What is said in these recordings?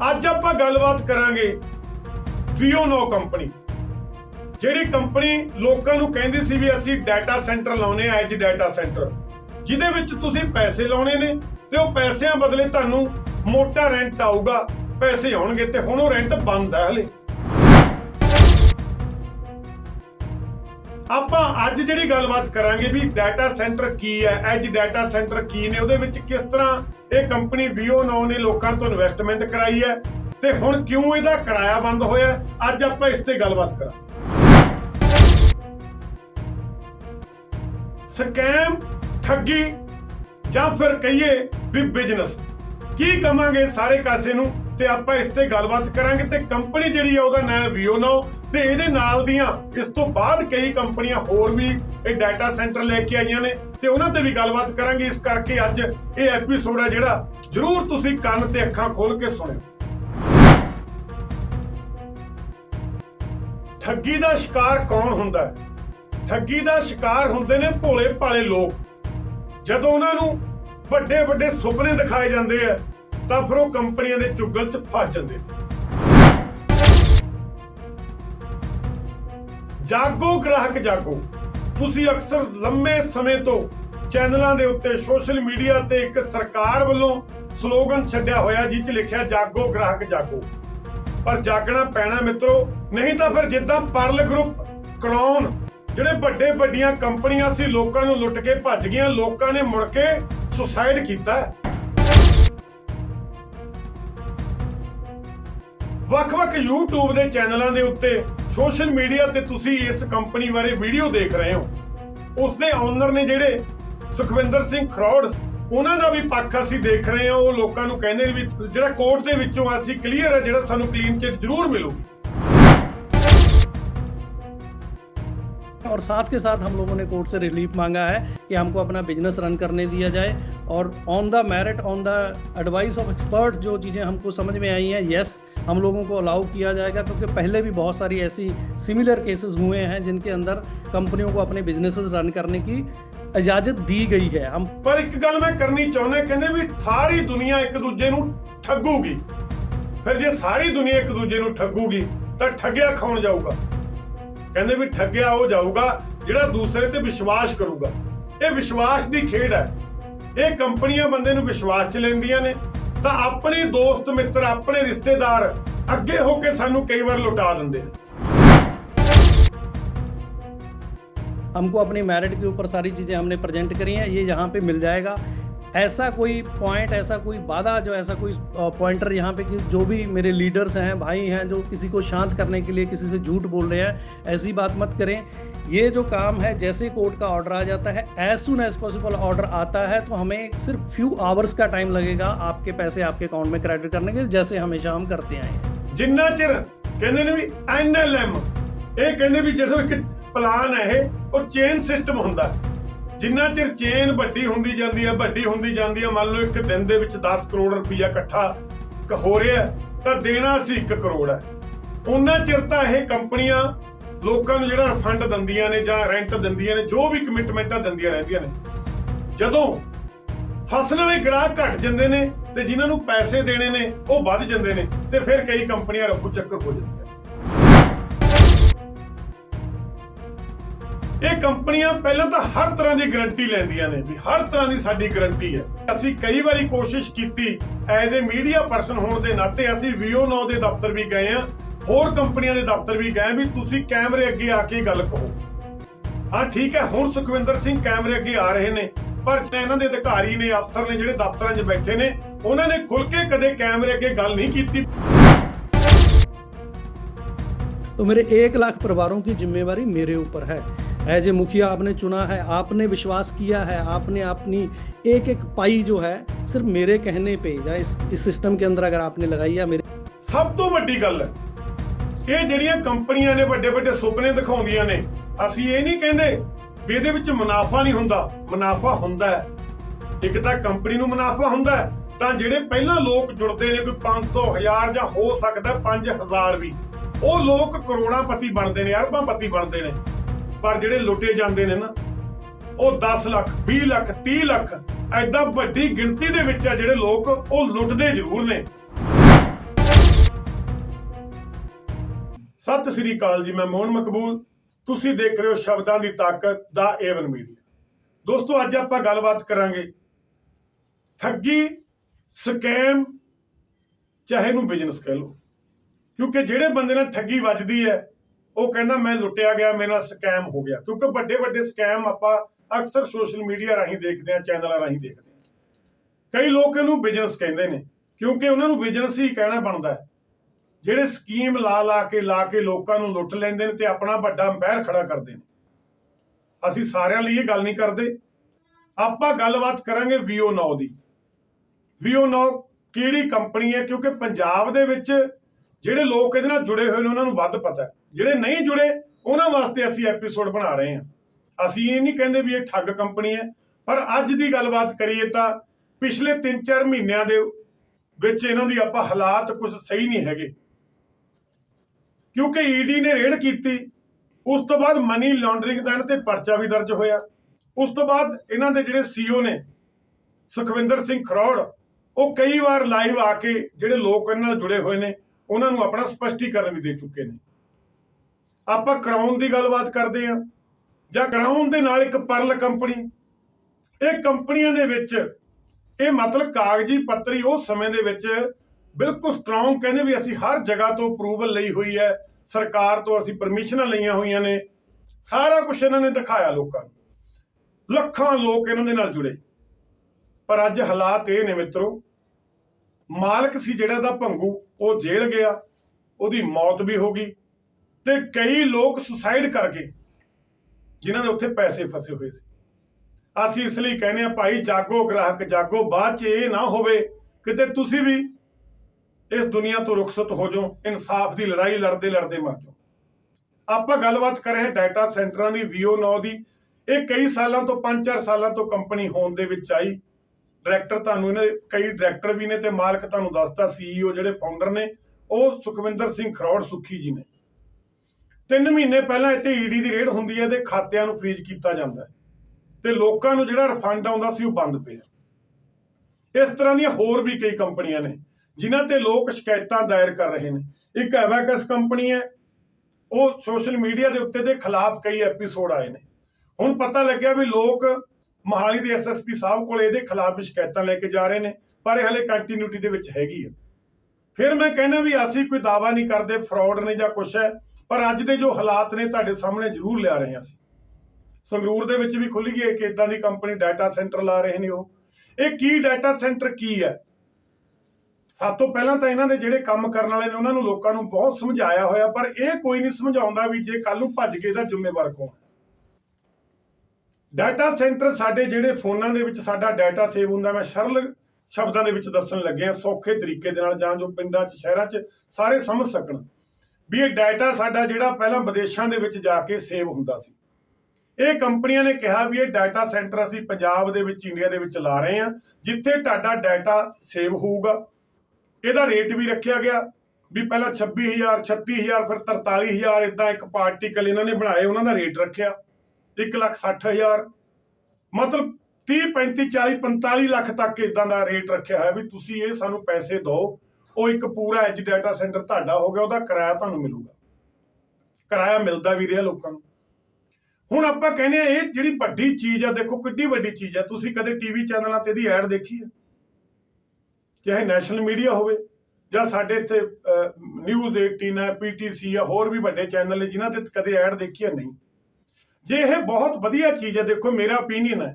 ਅੱਜ ਆਪਾਂ ਗੱਲਬਾਤ ਕਰਾਂਗੇ ਵੀਓਨੋ ਕੰਪਨੀ ਜਿਹੜੀ ਕੰਪਨੀ ਲੋਕਾਂ ਨੂੰ ਕਹਿੰਦੀ ਸੀ ਵੀ ਅਸੀਂ ਡਾਟਾ ਸੈਂਟਰ ਲਾਉਨੇ ਆ ਐਜ ਡਾਟਾ ਸੈਂਟਰ ਜਿਹਦੇ ਵਿੱਚ ਤੁਸੀਂ ਪੈਸੇ ਲਾਉਣੇ ਨੇ ਤੇ ਉਹ ਪੈਸਿਆਂ ਬਦਲੇ ਤੁਹਾਨੂੰ ਮੋਟਾ ਰੈਂਟ ਆਊਗਾ। ਪੈਸੇ ਆਉਣਗੇ ਤੇ ਹੁਣ ਉਹ ਰੈਂਟ ਬੰਦ ਹੈ ਹਲੇ। ਆਪਾਂ ਅੱਜ ਜਿਹੜੀ ਗੱਲਬਾਤ ਕਰਾਂਗੇ ਵੀ ਡਾਟਾ ਸੈਂਟਰ ਕੀ ਹੈ ਐਜ ਡਾਟਾ ਸੈਂਟਰ ਕੀ ਨੇ, ਉਹਦੇ ਵਿੱਚ ਕਿਸ ਤਰ੍ਹਾਂ ਇਹ ਕੰਪਨੀ ਵੀਓ ਨੇ ਲੋਕਾਂ ਤੋਂ ਇਨਵੈਸਟਮੈਂਟ ਕਰਾਈ ਹੈ ਤੇ ਹੁਣ ਕਿਉਂ ਇਹਦਾ ਕਿਰਾਇਆ ਬੰਦ ਹੋਇਆ ਅੱਜ ਆਪਾਂ ਇਸ ਤੇ ਗੱਲਬਾਤ ਕਰਾਂਗੇ। ਸਕੈਮ ਠੱਗੀ ਜਾਂ ਫਿਰ ਕਹੀਏ ਵੀ ਬਿਜ਼ਨਸ ਕੀ ਕਵਾਂਗੇ ਸਾਰੇ ਕਾਸੇ ਨੂੰ ਤੇ ਆਪਾਂ ਇਸ ਤੇ ਗੱਲਬਾਤ ਕਰਾਂਗੇ ਤੇ ਕੰਪਨੀ ਜਿਹੜੀ ਆ ਉਹਦਾ ਨਾਮ ਹੈ ਵੀਓ ਵੀਓਨੋ ਤੇ ਇਹਦੇ ਨਾਲ ਦੀਆਂ ਇਸ ਤੋਂ ਬਾਅਦ ਕਈ ਕੰਪਨੀਆਂ ਹੋਰ ਵੀ ਇਹ ਡਾਟਾ ਸੈਂਟਰ ਲੈ ਕੇ ਆਈਆਂ ਨੇ ਤੇ ਉਹਨਾਂ ਤੇ ਵੀ ਗੱਲਬਾਤ ਕਰਾਂਗੇ। ਇਸ ਕਰਕੇ ਅੱਜ ਇਹ ਐਪੀਸੋਡ ਹੈ ਜਿਹੜਾ ਜਰੂਰ ਤੁਸੀਂ ਕੰਨ ਤੇ ਅੱਖਾਂ ਖੋਲ ਕੇ ਸੁਣਿਓ। ਠੱਗੀ ਦਾ ਸ਼ਿਕਾਰ ਕੌਣ ਹੁੰਦਾ ਹੈ? ਠੱਗੀ ਦਾ ਸ਼ਿਕਾਰ ਹੁੰਦੇ ਨੇ ਭੋਲੇ ਭਾਲੇ ਲੋਕ। ਜਦੋਂ ਉਹਨਾਂ ਨੂੰ ਵੱਡੇ ਵੱਡੇ ਸੁਪਨੇ ਦਿਖਾਏ ਜਾਂਦੇ ਆ, ਤਾਂ ਫਿਰ ਉਹ ਕੰਪਨੀਆਂ ਦੇ ਚੁੱਗਲ 'ਚ ਫਸ ਜਾਂਦੇ ਨੇ। ਜਾਗੋ ਗ੍ਰਾਹਕ ਜਾਗੋ। ਤੁਸੀਂ ਅਕਸਰ ਲੰਮੇ ਸਮੇਂ ਤੋਂ ਚੈਨਲਾਂ ਦੇ ਉੱਤੇ ਸੋਸ਼ਲ ਮੀਡੀਆ ਤੇ ਇੱਕ ਸਰਕਾਰ ਵੱਲੋਂ ਸਲੋਗਨ ਛੱਡਿਆ ਹੋਇਆ, ਜਿਹ 'ਚ ਲਿਖਿਆ, ਜਾਗੋ ਗ੍ਰਾਹਕ ਜਾਗੋ। ਪਰ ਜਾਗਣਾ ਪੈਣਾ ਮਿੱਤਰੋ, ਨਹੀਂ ਤਾਂ ਫਿਰ ਜਿੱਦਾਂ ਪਰਲ ਗਰੁੱਪ ਕਰਾਉਨ ਜਿਹੜੇ ਵੱਡੇ ਵੱਡੀਆਂ ਕੰਪਨੀਆਂ ਸੀ, ਲੋਕਾਂ ਨੂੰ ਲੁੱਟ ਕੇ ਭੱਜ ਗਈਆਂ, ਲੋਕਾਂ ਨੇ ਮੁੜ ਕੇ ਸੁਸਾਈਡ ਕੀਤਾ। ਵੱਖ-ਵੱਖ YouTube ਦੇ ਚੈਨਲਾਂ ਦੇ ਉੱਤੇ ਸੋਸ਼ਲ ਮੀਡੀਆ ਤੇ ਤੁਸੀਂ ਇਸ ਕੰਪਨੀ ਬਾਰੇ ਵੀਡੀਓ ਦੇਖ ਰਹੇ ਹੋ ਉਸ ਦੇ ਓਨਰ ਨੇ ਜਿਹੜੇ ਸੁਖਵਿੰਦਰ ਸਿੰਘ ਖਰੋੜ ਉਹਨਾਂ ਦਾ ਵੀ ਪੱਖ ਅਸੀਂ ਦੇਖ ਰਹੇ ਹਾਂ ਉਹ ਲੋਕਾਂ ਨੂੰ ਕਹਿੰਦੇ ਨੇ ਵੀ ਜਿਹੜਾ ਕੋਰਟ ਦੇ ਵਿੱਚੋਂ ਅਸੀਂ ਕਲੀਅਰ ਹੈ ਜਿਹੜਾ ਸਾਨੂੰ ਕਲੀਨ ਚਿੱਟ ਜ਼ਰੂਰ ਮਿਲੂਗੀ और साथ के साथ हम लोगों ने कोर्ट से रिलीफ मांगा है कि हमको अपना बिजनेस रन करने दिया जाए और on the merit on the advice of expert जो चीज़ें हमको समझ में आई हैं यस हम लोगों को अलाउ किया जाएगा क्योंकि पहले भी बहुत सारी ऐसी सिमिलर केसेस हुए हैं जिनके अंदर कंपनियों को अपने बिजनेसेस रन करने की इजाज़त दी गई है हम ਪਰ ਇੱਕ ਗੱਲ ਮੈਂ ਕਰਨੀ ਚਾਹੁੰਦਾ ਕਹਿੰਦੇ ਵੀ ਸਾਰੀ ਦੁਨੀਆ ਇੱਕ ਦੂਜੇ ਨੂੰ ਠੱਗੂਗੀ ਫਿਰ ਜੇ ਸਾਰੀ ਦੁਨੀਆ ਇੱਕ ਦੂਜੇ ਨੂੰ ਠੱਗੂਗੀ ਤਾਂ ਠੱਗਿਆ ਕੌਣ ਜਾਊਗਾ ਕਹਿੰਦੇ ਵੀ ਠੱਗਿਆ ਉਹ ਜਾਊਗਾ ਜਿਹੜਾ ਦੂਸਰੇ ਤੇ ਵਿਸ਼ਵਾਸ ਕਰੂਗਾ ਇਹ ਵਿਸ਼ਵਾਸ ਦੀ ਖੇਡ ਹੈ ਇਹ ਕੰਪਨੀਆਂ ਬੰਦੇ ਨੂੰ ਵਿਸ਼ਵਾਸ ਚ ਲੈਂਦੀਆਂ ਨੇ ਤਾਂ ਆਪਣੇ ਦੋਸਤ ਮਿੱਤਰ ਆਪਣੇ ਰਿਸ਼ਤੇਦਾਰ ਅੱਗੇ ਹੋ ਕੇ ਸਾਨੂੰ ਕਈ ਵਾਰ ਲੁਟਾ ਦਿੰਦੇ ਨੇ हमको अपनी मेरिट के ऊपर सारी चीज़ें हमने प्रेजेंट करी हैं ये यहाँ पे मिल जाएगा ऐसा कोई पॉइंट ऐसा कोई वादा जो ऐसा कोई पॉइंटर यहाँ पे कि जो भी मेरे लीडर्स हैं भाई हैं जो किसी को शांत करने के लिए किसी से झूठ बोल रहे हैं ऐसी बात मत करें ये जो काम है जैसे कोर्ट का ऑर्डर आ जाता है as soon as possible order आता है तो हमें सिर्फ फ्यू आवर्स का टाइम लगेगा आपके पैसे आपके अकाउंट में क्रेडिट करने के जैसे हमेशा हम करते आए हैं ਜਿੰਨਾ ਚਿਰ ਕਹਿੰਦੇ ਨੇ ਵੀ ਐਨਐਲਐਮ ਇਹ ਕਹਿੰਦੇ ਵੀ ਜਦੋਂ ਇੱਕ ਪਲਾਨ ਹੈ ਇਹ ਉਹ ਚੇਨ ਸਿਸਟਮ ਹੁੰਦਾ ਹੈ। ਜਿੰਨਾ ਚਿਰ ਚੇਨ ਵੱਡੀ ਹੁੰਦੀ ਜਾਂਦੀ ਹੈ ਵੱਡੀ ਹੁੰਦੀ ਜਾਂਦੀ ਹੈ ਮੰਨ ਲਓ ਇੱਕ ਦਿਨ ਦੇ ਵਿੱਚ 10 ਕਰੋੜ ਰੁਪਈਆ ਇਕੱਠਾ ਹੋ ਰਿਹਾ, ਤਾਂ ਦੇਣਾ ਸੀ 1 ਕਰੋੜ ਹੈ ਉਹਨਾਂ ਚਿਰ ਤਾਂ ਇਹ ਕੰਪਨੀਆਂ ਲੋਕਾਂ ਨੂੰ ਜਿਹੜਾ ਫੰਡ ਦਿੰਦੀਆਂ ਨੇ ਜਾਂ ਰੈਂਟ ਦਿੰਦੀਆਂ ਨੇ, ਜੋ ਵੀ ਕਮਿਟਮੈਂਟਾਂ ਦਿੰਦੀਆਂ ਰਹਿੰਦੀਆਂ ਨੇ, ਜਦੋਂ ਫਸਲ ਵਾਲੇ ਗ੍ਰਾਹਕ ਘਟ ਜਾਂਦੇ ਨੇ ਤੇ ਜਿਨ੍ਹਾਂ ਨੂੰ ਪੈਸੇ ਦੇਣੇ ਨੇ, ਉਹ ਵੱਧ ਜਾਂਦੇ ਨੇ, ਤੇ ਫਿਰ ਕਈ ਕੰਪਨੀਆਂ ਰਫੂ ਚੱਕਰ ਹੋ ਜਾਂਦੀਆਂ ਇਹ ਕੰਪਨੀਆਂ ਪਹਿਲਾਂ ਤਾਂ ਹਰ ਤਰ੍ਹਾਂ ਦੀ ਗਾਰੰਟੀ ਲੈਂਦੀਆਂ ਨੇ ਵੀ ਹਰ ਤਰ੍ਹਾਂ ਦੀ ਸਾਡੀ ਗਾਰੰਟੀ ਹੈ ਅਸੀਂ ਕਈ ਵਾਰੀ ਕੋਸ਼ਿਸ਼ ਕੀਤੀ ਐਜ਼ ਅ ਮੀਡੀਆ ਪਰਸਨ ਹੋਣ ਦੇ ਨਾਤੇ ਅਸੀਂ ਵੀਓ 9 ਦੇ ਦਫ਼ਤਰ ਵੀ ਗਏ ਆ ਹੋਰ ਕੰਪਨੀਆਂ ਦੇ ਦਫ਼ਤਰ ਵੀ ਗਏ ਵੀ ਤੁਸੀਂ ਕੈਮਰੇ ਅੱਗੇ ਆ ਕੇ ਗੱਲ ਕਹੋ ਹਾਂ ਠੀਕ ਹੈ ਹੁਣ ਸੁਖਵਿੰਦਰ ਸਿੰਘ ਕੈਮਰੇ ਅੱਗੇ ਆ ਰਹੇ ਨੇ ਪਰ ਇਹਨਾਂ ਦੇ ਅਧਿਕਾਰੀ ਨੇ ਅਫਸਰ ਨੇ ਜਿਹੜੇ ਦਫ਼ਤਰਾਂ 'ਚ ਬੈਠੇ ਨੇ ਉਹਨਾਂ ਨੇ ਖੁੱਲ ਕੇ ਕਦੇ ਕੈਮਰੇ ਅੱਗੇ ਗੱਲ ਨਹੀਂ ਕੀਤੀ तो मेरे एक लाख परिवारों की जिम्मेवारी मेरे ऊपर है एज ए मुखिया आपने चुना है आपने विश्वास किया है आपने अपनी एक एक पाई जो है सिर्फ मेरे कहने पे या इस इस सिस्टम के अंदर अगर आपने लगाई है मेरे ਸਭ ਤੋਂ ਵੱਡੀ ਗੱਲ ਹੈ ਇਹ ਜਿਹੜੀਆਂ ਕੰਪਨੀਆਂ ਨੇ ਵੱਡੇ ਵੱਡੇ ਸੁਪਨੇ ਦਿਖਾਉਂਦੀਆਂ ਨੇ ਅਸੀਂ ਇਹ ਨਹੀਂ ਕਹਿੰਦੇ ਵੀ ਇਹਦੇ ਵਿੱਚ ਮੁਨਾਫਾ ਨਹੀਂ ਹੁੰਦਾ ਮੁਨਾਫਾ ਹੁੰਦਾ ਹੈ ਇੱਕ ਤਾਂ ਕੰਪਨੀ ਨੂੰ ਮੁਨਾਫਾ ਹੁੰਦਾ ਹੈ ਤਾਂ ਜਿਹੜੇ ਪਹਿਲਾਂ ਲੋਕ ਜੁੜਦੇ ਨੇ ਕੋਈ 500 1000 ਜਾਂ ਹੋ ਸਕਦਾ 5000 ਵੀ ਉਹ ਲੋਕ ਕਰੋੜਾਂਪਤੀ ਬਣਦੇ ਨੇ ਅਰਬਾਂਪਤੀ ਬਣਦੇ ਨੇ ਪਰ ਜਿਹੜੇ ਲੁੱਟੇ ਜਾਂਦੇ ਨੇ ਨਾ, ਉਹ 10 ਲੱਖ 20 ਲੱਖ 30 ਲੱਖ, ਐਦਾਂ ਵੱਡੀ ਗਿਣਤੀ ਦੇ ਵਿੱਚ ਆ ਜਿਹੜੇ ਲੋਕ, ਉਹ ਲੁੱਟਦੇ ਜ਼ਰੂਰ ਨੇ। ਸਤਿ ਸ੍ਰੀ ਅਕਾਲ ਜੀ, ਮੈਂ ਮੋਹਨ ਮਕਬੂਲ। ਤੁਸੀਂ ਦੇਖ ਰਹੇ ਹੋ ਸ਼ਬਦਾਂ ਦੀ ਤਾਕਤ ਦਾ ਏਵਨ ਮੀਡੀਆ। ਦੋਸਤੋ, ਅੱਜ ਆਪਾਂ ਗੱਲਬਾਤ ਕਰਾਂਗੇ ਠੱਗੀ, ਸਕੈਮ, ਚਾਹੇ ਨੂੰ ਬਿਜ਼ਨਸ ਕਹਿ ਲਓ। ਕਿਉਂਕਿ ਜਿਹੜੇ ਬੰਦੇ ਨਾਲ ਠੱਗੀ ਵੱਜਦੀ ਹੈ ਉਹ ਕਹਿੰਦਾ ਮੈਂ ਲੁੱਟਿਆ ਗਿਆ, ਮੇਰੇ ਨਾਲ ਸਕੈਮ ਹੋ ਗਿਆ। ਕਿਉਂਕਿ ਵੱਡੇ ਵੱਡੇ ਸਕੈਮ ਆਪਾਂ ਅਕਸਰ ਸੋਸ਼ਲ ਮੀਡੀਆ ਰਾਹੀਂ ਦੇਖਦੇ ਹਾਂ, ਚੈਨਲਾਂ ਰਾਹੀਂ ਦੇਖਦੇ ਹਾਂ। ਕਈ ਲੋਕ ਇਹਨੂੰ ਬਿਜ਼ਨਸ ਕਹਿੰਦੇ ਨੇ, ਕਿਉਂਕਿ ਉਹਨਾਂ ਨੂੰ ਬਿਜ਼ਨਸ ਹੀ ਕਹਿਣਾ ਬਣਦਾ ਹੈ। ਜਿਹੜੇ ਸਕੀਮ ਲਾ ਲਾ ਕੇ ਲਾ ਕੇ ਲੋਕਾਂ ਨੂੰ ਲੁੱਟ ਲੈਂਦੇ ਨੇ ਤੇ ਆਪਣਾ ਵੱਡਾ ਅੰਪਾਇਰ ਖੜਾ ਕਰਦੇ ਨੇ। ਅਸੀਂ ਸਾਰਿਆਂ ਲਈ ਇਹ ਗੱਲ ਨਹੀਂ ਕਰਦੇ। ਆਪਾਂ ਗੱਲਬਾਤ ਕਰਾਂਗੇ ਵੀਓ VO9 ਦੀ। ਵੀਓ VO9 ਕਿਹੜੀ ਕੰਪਨੀ ਹੈ? ਕਿਉਂਕਿ ਪੰਜਾਬ ਦੇ ਵਿੱਚ ਜਿਹੜੇ ਲੋਕ ਇਹਦੇ ਨਾਲ ਜੁੜੇ ਹੋਏ ਨੇ, ਉਹਨਾਂ ਨੂੰ ਵੱਧ ਪਤਾ ਹੈ। ਜਿਹੜੇ ਨਹੀਂ ਜੁੜੇ, ਉਹਨਾਂ ਵਾਸਤੇ ਅਸੀਂ ਐਪੀਸੋਡ ਬਣਾ ਰਹੇ ਹਾਂ। ਅਸੀਂ ਇਹ ਨਹੀਂ ਕਹਿੰਦੇ ਵੀ ਇਹ ਠੱਗ ਕੰਪਨੀ ਹੈ, ਪਰ ਅੱਜ ਦੀ ਗੱਲਬਾਤ ਕਰੀਏ ਤਾਂ ਪਿਛਲੇ 3-4 ਮਹੀਨਿਆਂ ਦੇ ਵਿੱਚ ਇਹਨਾਂ ਦੀ ਆਪਾਂ ਹਾਲਾਤ ਕੁਝ ਸਹੀ ਨਹੀਂ ਹੈਗੇ। ਕਿਉਂਕਿ ਈਡੀ ਨੇ ਰੇਡ ਕੀਤੀ, ਉਸ ਤੋਂ ਬਾਅਦ ਮਨੀ ਲਾਂਡਰਿੰਗ ਦਾ ਇਹਨਾਂ ਤੇ ਪਰਚਾ ਵੀ ਦਰਜ ਹੋਇਆ। ਉਸ ਤੋਂ ਬਾਅਦ ਇਹਨਾਂ ਦੇ ਜਿਹੜੇ ਸੀਓ ਨੇ, ਸੁਖਵਿੰਦਰ ਸਿੰਘ ਖਰੋੜ, ਉਹ ਕਈ ਵਾਰ ਲਾਈਵ ਆ ਕੇ ਜਿਹੜੇ ਲੋਕ ਇਹਨਾਂ ਨਾਲ ਜੁੜੇ ਹੋਏ ਨੇ, ਉਹਨਾਂ ਨੂੰ ਆਪਣਾ ਸਪਸ਼ਟੀਕਰਨ ਵੀ ਦੇ ਚੁੱਕੇ ਨੇ। ਆਪਾਂ ਕਰਾਉਣ ਦੀ ਗੱਲਬਾਤ ਕਰਦੇ ਹਾਂ। ਜਾਂ ਕਰਾਊਨ ਦੇ ਨਾਲ ਇੱਕ ਪਰਲ ਕੰਪਨੀ। ਇਹ ਕੰਪਨੀਆਂ ਦੇ ਵਿੱਚ ਇਹ ਮਤਲਬ ਕਾਗਜ਼ੀ ਪੱਤਰੀ ਉਹ ਸਮੇਂ ਦੇ ਵਿੱਚ ਬਿਲਕੁਲ ਸਟਰੋਂਗ ਕਹਿੰਦੇ ਵੀ ਅਸੀਂ ਹਰ ਜਗ੍ਹਾ ਤੋਂ ਅਪਰੂਵਲ ਲਈ ਹੋਈ ਹੈ। ਸਰਕਾਰ ਤੋਂ ਅਸੀਂ ਪਰਮਿਸ਼ਨਾਂ ਲਈਆਂ ਹੋਈਆਂ ਨੇ। ਸਾਰਾ ਕੁਝ ਇਹਨਾਂ ਨੇ ਦਿਖਾਇਆ ਲੋਕਾਂ ਨੂੰ। ਲੱਖਾਂ ਲੋਕ ਇਹਨਾਂ ਦੇ ਨਾਲ ਜੁੜੇ। ਪਰ ਅੱਜ ਹਾਲਾਤ ਇਹ ਨੇ ਮਿੱਤਰੋ, ਮਾਲਕ ਸੀ ਜਿਹੜਾ ਦਾ ਭੰਗੂ, ਉਹ ਜੇਲ੍ਹ ਗਿਆ। ਉਹਦੀ ਮੌਤ ਵੀ ਹੋ ਗਈ। ਤੇ ਕਈ ਲੋਕ ਸੁਸਾਈਡ ਕਰ ਗਏ, ਜਿਨ੍ਹਾਂ ਦੇ ਉੱਥੇ ਪੈਸੇ ਫਸੇ ਹੋਏ ਸੀ। ਅਸੀਂ ਇਸ ਲਈ ਕਹਿੰਦੇ ਆ ਭਾਈ ਜਾਗੋ ਗ੍ਰਾਹਕ, ਜਾਗੋ, ਬਾਅਦ ਚ ਇਹ ਨਾ ਹੋਵੇ ਕਿਤੇ ਤੁਸੀਂ ਵੀ ਇਸ ਦੁਨੀਆ ਤੋਂ ਰੁਖਸਤ ਹੋ ਜਾਓ, ਇਨਸਾਫ ਦੀ ਲੜਾਈ ਲੜਦੇ ਲੜਦੇ ਮਰ ਜਾਓ। ਆਪਾਂ ਗੱਲਬਾਤ ਕਰ ਰਹੇ ਡਾਟਾ ਸੈਂਟਰਾਂ ਦੀ, ਵੀਓ VO9 ਦੀ। ਇਹ ਕਈ ਸਾਲਾਂ ਤੋਂ 5-4 ਸਾਲਾਂ ਤੋਂ ਕੰਪਨੀ ਹੋਣ ਦੇ ਵਿੱਚ ਆਈ। ਡਾਇਰੈਕਟਰ ਤੁਹਾਨੂੰ ਇਹਨੇ, ਕਈ ਡਾਇਰੈਕਟਰ ਵੀ ਨੇ ਤੇ ਮਾਲਕ ਤੁਹਾਨੂੰ ਦੱਸਦਾ CEO ਜਿਹੜੇ ਫਾਊਂਡਰ ਨੇ, ਉਹ ਸੁਖਵਿੰਦਰ ਸਿੰਘ ਖਰੌੜ ਸੁੱਖੀ ਜੀ ਨੇ। ਤਿੰਨ ਮਹੀਨੇ ਪਹਿਲਾਂ ਇੱਥੇ ਈਡੀ ਦੀ ਰੇਡ ਹੁੰਦੀ ਹੈ ਤੇ ਖਾਤਿਆਂ ਨੂੰ ਫ੍ਰੀਜ਼ ਕੀਤਾ ਜਾਂਦਾ ਹੈ। ਤੇ ਲੋਕਾਂ ਨੂੰ ਜਿਹੜਾ ਰਿਫੰਡ ਆਉਂਦਾ ਸੀ ਉਹ ਬੰਦ ਪਿਆ। ਇਸ ਤਰ੍ਹਾਂ ਦੀਆਂ ਹੋਰ ਵੀ ਕਈ ਕੰਪਨੀਆਂ ਨੇ, ਜਿਨ੍ਹਾਂ ਤੇ ਲੋਕ ਸ਼ਿਕਾਇਤਾਂ ਦਾਇਰ ਕਰ ਰਹੇ ਨੇ। ਇੱਕ ਐਵਾਕਸ ਕੰਪਨੀ ਹੈ, ਉਹ ਸੋਸ਼ਲ ਮੀਡੀਆ ਦੇ ਉੱਤੇ ਦੇ ਖਿਲਾਫ ਕਈ ਐਪੀਸੋਡ ਆਏ ਨੇ। ਹੁਣ ਪਤਾ ਲੱਗਿਆ ਵੀ ਲੋਕ ਮਹਾਲੀ ਦੇ ਐਸਐਸਪੀ ਸਾਹਿਬ ਕੋਲ ਇਹਦੇ ਖਿਲਾਫ ਵੀ ਸ਼ਿਕਾਇਤਾਂ ਲੈ ਕੇ ਜਾ ਰਹੇ ਨੇ, ਪਰ ਇਹ ਹਲੇ ਕੰਟੀਨਿਊਟੀ ਦੇ ਵਿੱਚ ਹੈਗੀ ਹੈ ਫਿਰ ਮੈਂ ਕਹਿੰਦਾ ਵੀ ਅਸੀਂ ਕੋਈ ਦਾਵਾ ਨਹੀਂ ਕਰਦੇ ਫਰਾਡ ਨੇ ਜਾਂ ਕੁਛ ਹੈ ਪਰ ਅੱਜ ਦੇ ਜੋ ਹਾਲਾਤ ਨੇ ਤੁਹਾਡੇ ਸਾਹਮਣੇ ਜ਼ਰੂਰ ਲਿਆ ਰਹੇ ਹਾਂ ਅਸੀਂ। ਸੰਗਰੂਰ ਦੇ ਵਿੱਚ ਵੀ ਖੁੱਲੀ ਗਈ ਹੈ ਕਿ ਇਦਾਂ ਦੀ ਕੰਪਨੀ ਡਾਟਾ ਸੈਂਟਰ ਲਾ ਰਹੇ ਨੇ ਉਹ। ਇਹ ਕੀ ਡਾਟਾ ਸੈਂਟਰ ਕੀ ਹੈ? ਸਭ ਤੋਂ ਪਹਿਲਾਂ ਤਾਂ ਇਹਨਾਂ ਦੇ ਜਿਹੜੇ ਕੰਮ ਕਰਨ ਵਾਲੇ ਨੇ, ਉਹਨਾਂ ਨੂੰ ਲੋਕਾਂ ਨੂੰ ਬਹੁਤ ਸਮਝਾਇਆ ਹੋਇਆ, ਪਰ ਇਹ ਕੋਈ ਨਹੀਂ ਸਮਝਾਉਂਦਾ ਵੀ ਜੇ ਕੱਲ ਨੂੰ ਭੱਜ ਕੇ ਇਹਦਾ ਜ਼ਿੰਮੇਵਾਰ ਕੌਣ ਹੈ। ਡਾਟਾ ਸੈਂਟਰ ਸਾਡੇ ਜਿਹੜੇ ਫੋਨਾਂ ਦੇ ਵਿੱਚ ਸਾਡਾ ਡਾਟਾ ਸੇਵ ਹੁੰਦਾ, ਮੈਂ ਸਰਲ ਸ਼ਬਦਾਂ ਦੇ ਵਿੱਚ ਦੱਸਣ ਲੱਗਿਆ, ਸੌਖੇ ਤਰੀਕੇ ਦੇ ਨਾਲ ਜਾਂ ਜੋ ਪਿੰਡਾਂ 'ਚ, ਸ਼ਹਿਰਾਂ 'ਚ ਸਾਰੇ ਸਮਝ ਸਕਣ। ਵੀ ਇਹ ਡਾਟਾ ਸਾਡਾ ਜਿਹੜਾ ਪਹਿਲਾਂ ਵਿਦੇਸ਼ਾਂ ਦੇ ਵਿੱਚ ਜਾ ਕੇ ਸੇਵ ਹੁੰਦਾ ਸੀ। ਇਹ ਕੰਪਨੀਆਂ ਨੇ ਕਿਹਾ ਵੀ ਇਹ ਡਾਟਾ ਸੈਂਟਰ ਅਸੀਂ ਪੰਜਾਬ ਦੇ ਵਿੱਚ ਇੰਡੀਆ ਦੇ ਵਿੱਚ ਲਾ ਰਹੇ ਹਾਂ, ਜਿੱਥੇ ਤੁਹਾਡਾ ਡਾਟਾ ਸੇਵ ਹੋਊਗਾ। ਇਹਦਾ ਰੇਟ ਵੀ ਰੱਖਿਆ ਗਿਆ ਵੀ ਪਹਿਲਾਂ 26000 36000 ਫਿਰ 43000 ਇਦਾਂ ਇੱਕ ਪਾਰਟੀਕਲ ਇਹਨਾਂ ਨੇ ਬਣਾਏ, ਉਹਨਾਂ ਦਾ ਰੇਟ ਰੱਖਿਆ। 160000 ਮਤਲਬ 30 35 40 45 ਲੱਖ ਤੱਕ ਇਦਾਂ ਦਾ ਰੇਟ ਰੱਖਿਆ ਹੋਇਆ ਵੀ ਤੁਸੀਂ ਇਹ ਸਾਨੂੰ ਪੈਸੇ ਦਿਓ। ਉਹ ਇੱਕ ਪੂਰਾ ਐਜ ਡਾਟਾ ਸੈਂਟਰ ਤੁਹਾਡਾ ਹੋ ਗਿਆ, ਉਹਦਾ ਕਿਰਾਇਆ ਤੁਹਾਨੂੰ ਮਿਲੂਗਾ। ਕਿਰਾਇਆ ਮਿਲਦਾ ਵੀ ਰਿਹਾ ਲੋਕਾਂ ਨੂੰ। ਹੁਣ ਆਪਾਂ ਕਹਿੰਦੇ ਆ ਇਹ ਜਿਹੜੀ ਵੱਡੀ ਚੀਜ਼ ਆ, ਦੇਖੋ ਕਿੱਡੀ ਵੱਡੀ ਚੀਜ਼ ਆ। ਤੁਸੀਂ ਕਦੇ ਟੀਵੀ ਚੈਨਲਾਂ ਤੇ ਇਹਦੀ ਐਡ ਦੇਖੀ ਹੈ ਚਾਹੇ ਨੈਸ਼ਨਲ ਮੀਡੀਆ ਹੋਵੇ, ਜਾਂ ਸਾਡੇ ਇੱਥੇ ਨਿਊਜ਼ 18 ਹੈ ਪੀਟੀਸੀ ਆ, ਹੋਰ ਵੀ ਵੱਡੇ ਚੈਨਲ ਨੇ, ਜਿਨ੍ਹਾਂ ਤੇ ਕਦੇ ਐਡ ਦੇਖੀ ਹੈ ਨਹੀਂ। ਜੇ ਇਹ ਬਹੁਤ ਵਧੀਆ ਚੀਜ਼ ਹੈ ਦੇਖੋ ਮੇਰਾ ਓਪੀਨੀਅਨ ਹੈ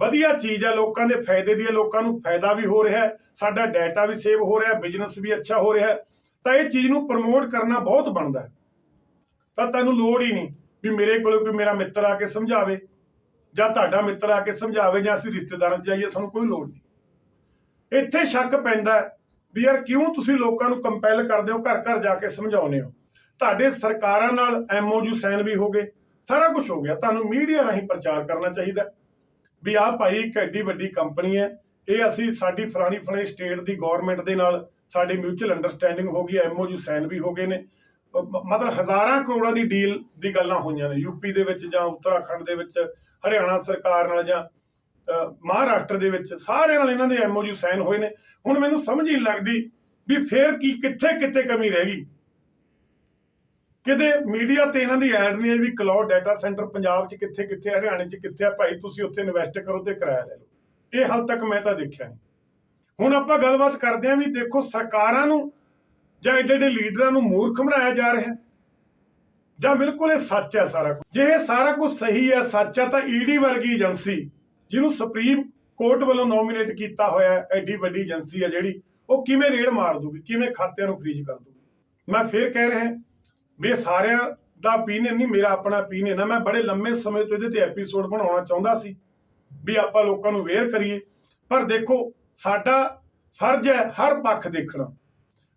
ਵਧੀਆ ਚੀਜ਼ ਹੈ ਲੋਕਾਂ ਦੇ ਫਾਇਦੇ ਦੀ ਹੈ ਲੋਕਾਂ ਨੂੰ ਫਾਇਦਾ ਵੀ ਹੋ ਰਿਹਾ ਹੈ, ਸਾਡਾ ਡਾਟਾ ਵੀ ਸੇਵ ਹੋ ਰਿਹਾ ਹੈ ਬਿਜ਼ਨਸ ਵੀ ਅੱਛਾ ਹੋ ਰਿਹਾ ਹੈ, ਤਾਂ ਇਹ ਚੀਜ਼ ਨੂੰ ਪ੍ਰਮੋਟ ਕਰਨਾ ਬਹੁਤ ਬਣਦਾ ਹੈ। ਤਾਂ ਤੁਹਾਨੂੰ ਲੋੜ ਹੀ ਨਹੀਂ ਵੀ ਮੇਰੇ ਕੋਲ ਕੋਈ ਮੇਰਾ ਮਿੱਤਰ ਆ ਕੇ ਸਮਝਾਵੇ, ਜਾਂ ਤੁਹਾਡਾ ਮਿੱਤਰ ਆ ਕੇ ਸਮਝਾਵੇ, ਜਾਂ ਅਸੀਂ ਰਿਸ਼ਤੇਦਾਰਾਂ 'ਚ ਜਾਈਏ, ਸਾਨੂੰ ਕੋਈ ਲੋੜ ਨਹੀਂ। ਇੱਥੇ ਸ਼ੱਕ ਪੈਂਦਾ ਵੀ ਯਾਰ ਕਿਉਂ ਤੁਸੀਂ ਲੋਕਾਂ ਨੂੰ ਕੰਪੈਲ ਕਰਦੇ ਹੋ ਘਰ ਘਰ ਜਾ ਕੇ ਸਮਝਾਉਂਦੇ ਹੋ? ਤੁਹਾਡੇ ਸਰਕਾਰਾਂ ਨਾਲ ਐਮਓਯੂ ਸਾਈਨ ਵੀ ਹੋ ਗਏ, ਸਾਰਾ ਕੁਝ ਹੋ ਗਿਆ, ਤੁਹਾਨੂੰ ਮੀਡੀਆ ਰਾਹੀਂ ਪ੍ਰਚਾਰ ਕਰਨਾ ਚਾਹੀਦਾ ਵੀ ਆਹ ਭਾਈ ਇੱਕ ਐਡੀ ਵੱਡੀ ਕੰਪਨੀ ਹੈ, ਇਹ ਅਸੀਂ ਸਾਡੀ ਫਲਾਣੀ ਫਲਾਣੀ ਸਟੇਟ ਦੀ ਗਵਰਨਮੈਂਟ ਦੇ ਨਾਲ ਸਾਡੀ ਮਿਊਚੁਅਲ ਅੰਡਰਸਟੈਂਡਿੰਗ ਹੋ ਗਈ ਐਮਓਯੂ ਸਾਈਨ ਵੀ ਹੋ ਗਏ ਨੇ। ਮ- ਮਤਲਬ ਹਜ਼ਾਰਾਂ ਕਰੋੜਾਂ ਦੀ ਡੀਲ ਦੀ ਗੱਲਾਂ ਹੋਈਆਂ ਨੇ ਯੂਪੀ ਦੇ ਵਿੱਚ ਜਾਂ ਉੱਤਰਾਖੰਡ ਦੇ ਵਿੱਚ, ਹਰਿਆਣਾ ਸਰਕਾਰ ਨਾਲ ਜਾਂ ਮਹਾਰਾਸ਼ਟਰ ਦੇ ਵਿੱਚ ਸਾਰੇ ਨਾਲ ਇਹਨਾਂ ਦੇ ਐਮਓਯੂ ਸਾਈਨ ਹੋਏ ਨੇ। ਹੁਣ ਮੈਨੂੰ ਸਮਝ ਹੀ ਲੱਗਦੀ ਵੀ ਫੇਰ ਕੀ ਕਿੱਥੇ ਕਿੱਥੇ ਕਮੀ ਰਹਿ ਗਈ। ਕਿਤੇ ਮੀਡੀਆ ਤੇ ਇਹਨਾਂ ਦੀ ਐਡ ਨਹੀਂ ਹੈ ਵੀ ਕਲਾਉਡ ਡਾਟਾ ਸੈਂਟਰ ਪੰਜਾਬ 'ਚ ਕਿੱਥੇ ਕਿੱਥੇ ਹਰਿਆਣੇ 'ਚ ਕਿੱਥੇ ਆ ਭਾਈ ਤੁਸੀਂ ਉੱਥੇ ਇਨਵੈਸਟ ਕਰੋ ਤੇ ਕਿਰਾਇਆ ਲੈ ਲਓ। ਇਹ ਹਾਲ ਤੱਕ ਮੈਂ ਤਾਂ ਦੇਖਿਆ ਨਹੀਂ। ਹੁਣ ਆਪਾਂ ਗੱਲਬਾਤ ਕਰਦੇ ਹਾਂ ਵੀ ਦੇਖੋ ਸਰਕਾਰਾਂ ਨੂੰ ਜਾਂ ਏਡੇ ਏਡੇ ਲੀਡਰਾਂ ਨੂੰ ਮੂਰਖ ਬਣਾਇਆ ਜਾ ਰਿਹਾ ਜਾਂ ਬਿਲਕੁਲ ਇਹ ਸੱਚ ਹੈ ਸਾਰਾ ਕੁਝ ਜੇ ਇਹ ਸਾਰਾ ਕੁਝ ਸਹੀ ਹੈ, ਸੱਚ ਹੈ ਤਾਂ ਈਡੀ ਵਰਗੀ ਏਜੰਸੀ ਜਿਹਨੂੰ ਸੁਪਰੀਮ ਕੋਰਟ ਵੱਲੋਂ ਨੋਮੀਨੇਟ ਕੀਤਾ ਹੋਇਆ ਹੈ, ਐਡੀ ਵੱਡੀ ਏਜੰਸੀ ਹੈ ਜਿਹੜੀ, ਉਹ ਕਿਵੇਂ ਰੇਡ ਮਾਰ ਦੂਗੀ, ਕਿਵੇਂ ਖਾਤਿਆਂ ਨੂੰ ਫ੍ਰੀਜ਼ ਕਰ ਦੂਗੀ। ਮੈਂ ਫੇਰ ਕਹਿ ਰਿਹਾ ਵੀ ਸਾਰਿਆਂ ਦਾ ਓਪੀਨੀਅਨ ਨਹੀਂ, ਮੇਰਾ ਆਪਣਾ ਓਪੀਨੀਅਨ ਹੈ ਮੈਂ ਬੜੇ ਲੰਮੇ ਸਮੇਂ ਤੋਂ ਇਹਦੇ ਤੇ ਐਪੀਸੋਡ ਬਣਾਉਣਾ ਚਾਹੁੰਦਾ ਸੀ ਵੀ ਆਪਾਂ ਲੋਕਾਂ ਨੂੰ ਅਵੇਅਰ ਕਰੀਏ। ਪਰ ਦੇਖੋ, ਸਾਡਾ ਫਰਜ਼ ਹੈ ਹਰ ਪੱਖ ਦੇਖਣਾ।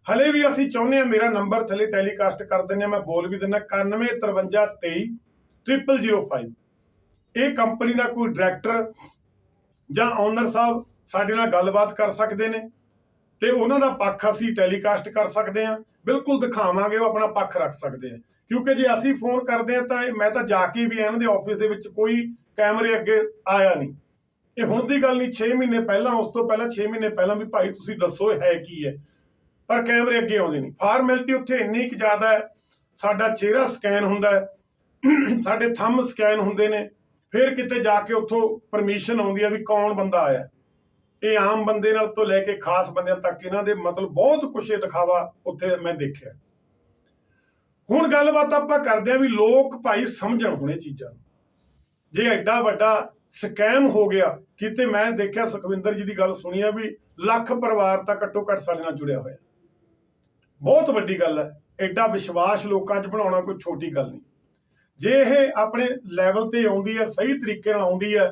ਹਲੇ ਵੀ ਅਸੀਂ ਚਾਹੁੰਦੇ ਹਾਂ, ਮੇਰਾ ਨੰਬਰ ਥੱਲੇ ਟੈਲੀਕਾਸਟ ਕਰ ਦਿੰਦੇ ਹਾਂ, ਮੈਂ ਬੋਲ ਵੀ ਦਿੰਦਾ 915323 0005 ਇਹ ਕੰਪਨੀ ਦਾ ਕੋਈ ਡਾਇਰੈਕਟਰ ਜਾਂ ਓਨਰ ਸਾਹਿਬ ਸਾਡੇ ਨਾਲ ਗੱਲਬਾਤ ਕਰ ਸਕਦੇ ਨੇ। ਤੇ ਉਹਨਾਂ ਦਾ ਪੱਖ ਅਸੀਂ ਟੈਲੀਕਾਸਟ ਕਰ ਸਕਦੇ ਹਾਂ, ਬਿਲਕੁਲ ਦਿਖਾਵਾਂਗੇ, ਉਹ ਆਪਣਾ ਪੱਖ ਰੱਖ ਸਕਦੇ ਆ ਕਿਉਂਕਿ ਜੇ ਅਸੀਂ ਫੋਨ ਕਰਦੇ ਆ ਤਾਂ ਮੈਂ ਤਾਂ ਜਾ ਕੇ ਵੀ ਇਹਨਾਂ ਦੇ ਆਫਿਸ ਦੇ ਵਿੱਚ ਕੋਈ ਕੈਮਰੇ ਅੱਗੇ ਆਇਆ ਨਹੀਂ। ਇਹ ਹੁਣ ਦੀ ਗੱਲ ਨਹੀਂ 6 ਮਹੀਨੇ ਪਹਿਲਾਂ, ਉਸ ਤੋਂ ਪਹਿਲਾਂ 6 ਮਹੀਨੇ ਪਹਿਲਾਂ ਵੀ ਭਾਈ ਤੁਸੀਂ ਦੱਸੋ ਇਹ ਹੈ ਕੀ ਹੈ। ਪਰ ਕੈਮਰੇ ਅੱਗੇ ਆਉਂਦੇ ਨਹੀਂ। ਫਾਰਮੈਲਿਟੀ ਉੱਥੇ ਇੰਨੀ ਕੁ ਜ਼ਿਆਦਾ ਹੈ, ਸਾਡਾ ਚਿਹਰਾ ਸਕੈਨ ਹੁੰਦਾ ਹੈ, ਸਾਡੇ ਥੰਮ ਸਕੈਨ ਹੁੰਦੇ ਨੇ, ਫਿਰ ਕਿਤੇ ਜਾ ਕੇ ਉੱਥੋਂ ਪਰਮਿਸ਼ਨ ਆਉਂਦੀ ਹੈ ਵੀ ਕੌਣ ਬੰਦਾ ਆਇਆ। ਇਹ ਆਮ ਬੰਦੇ ਨਾਲ ਤੋਂ ਲੈ ਕੇ ਖਾਸ ਬੰਦਿਆਂ ਤੱਕ ਇਹਨਾਂ ਦੇ ਮਤਲਬ ਬਹੁਤ ਕੁਛ ਇਹ ਦਿਖਾਵਾ ਉੱਥੇ ਮੈਂ ਦੇਖਿਆ। ਹੁਣ ਗੱਲਬਾਤ ਆਪਾਂ ਕਰਦੇ ਆ ਵੀ ਲੋਕ ਭਾਈ ਸਮਝਣ ਹੁਣ ਚੀਜ਼ਾਂ ਨੂੰ। ਜੇ ਐਡਾ ਵੱਡਾ ਸਕੈਮ ਹੋ ਗਿਆ, ਕਿਤੇ ਮੈਂ ਦੇਖਿਆ ਸੁਖਵਿੰਦਰ ਜੀ ਦੀ ਗੱਲ ਸੁਣੀ ਆ ਵੀ ਲੱਖ ਪਰਿਵਾਰ ਤਾਂ ਘੱਟੋ ਘੱਟ ਸਾਡੇ ਨਾਲ ਜੁੜਿਆ ਹੋਇਆ। ਬਹੁਤ ਵੱਡੀ ਗੱਲ ਹੈ, ਐਡਾ ਵਿਸ਼ਵਾਸ ਲੋਕਾਂ 'ਚ ਬਣਾਉਣਾ ਕੋਈ ਛੋਟੀ ਗੱਲ ਨਹੀਂ। ਜੇ ਇਹ ਆਪਣੇ ਲੈਵਲ ਤੇ ਆਉਂਦੀ ਹੈ, ਸਹੀ ਤਰੀਕੇ ਨਾਲ ਆਉਂਦੀ ਹੈ,